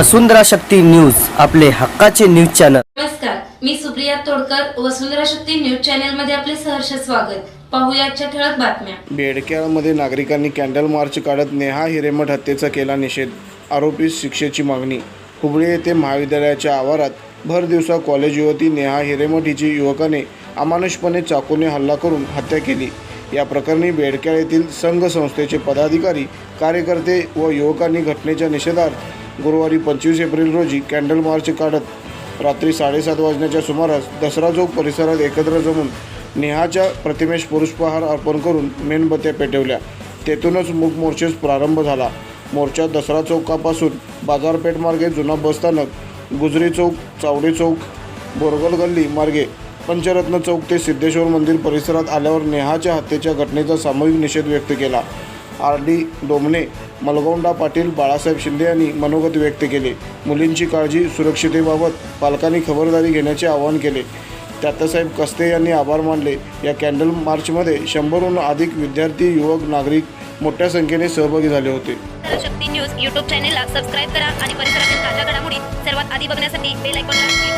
वसुंधरा Shakti news आपले हक्काचे news channel. नमस्कार मी सुप्रिया तोडकर वसुंधरा शक्ती न्यूज चॅनलमध्ये आपले सहर्ष स्वागत. पाहूया आजच्या ठळक बातम्या. बेडक्याळमध्ये नागरिकांनी कॅन्डल मार्च काढत नेहा हिरेमठ हत्येचा केला निषेध आरोपी शिक्षेची मागणी. हुबळी येथे महाविद्यालयाच्या आवारात भर दिवसा कॉलेज युवती नेहा हिरेमठ हिची युवकाने अमानुषपणे चाकूने हल्ला करून हत्या केली. या प्रकरणी बेडक्याळ येथील संघ संस्थेचे पदाधिकारी कार्यकर्ते व युवकांनी घटनेच्या निषेधार्थ गुरुवारी पंचवीस एप्रिल रोजी कॅन्डल मार्च काढत रात्री साडेसात वाजण्याच्या सुमारास दसरा चौक परिसरात एकत्र जमून नेहाच्या प्रतिमेश पुरुषपहार अर्पण करून मेणबत्त्या पेटवल्या. तेथूनच मूक मोर्चेस प्रारंभ झाला. मोर्चा दसरा चौकापासून बाजारपेठ मार्गे जुना बसस्थानक गुजरी चौक चावडी चौक बोरगल गल्ली मार्गे पंचरत्न चौक ते सिद्धेश्वर मंदिर परिसरात आल्यावर नेहाच्या हत्येच्या घटनेचा सामूहिक निषेध व्यक्त केला. आर डी डोमणे मलगोंडा पाटील बाळासाहेब शिंदे यांनी मनोगत व्यक्त केले. मुलींची काळजी सुरक्षितेबाबत पालकांनी खबरदारी घेण्याचे आवाहन केले. तात्यासाहेब कस्ते यांनी आभार मानले. या कॅन्डल मार्चमध्ये शंभरहून अधिक विद्यार्थी युवक नागरिक मोठ्या संख्येने सहभागी झाले होते. शक्ती न्यूज यूट्यूब चॅनेलला सबस्क्राईब करा आणि परिसरातील ताज्या घडामोडी सर्वात आधी बघण्यासाठी बेल आयकॉनला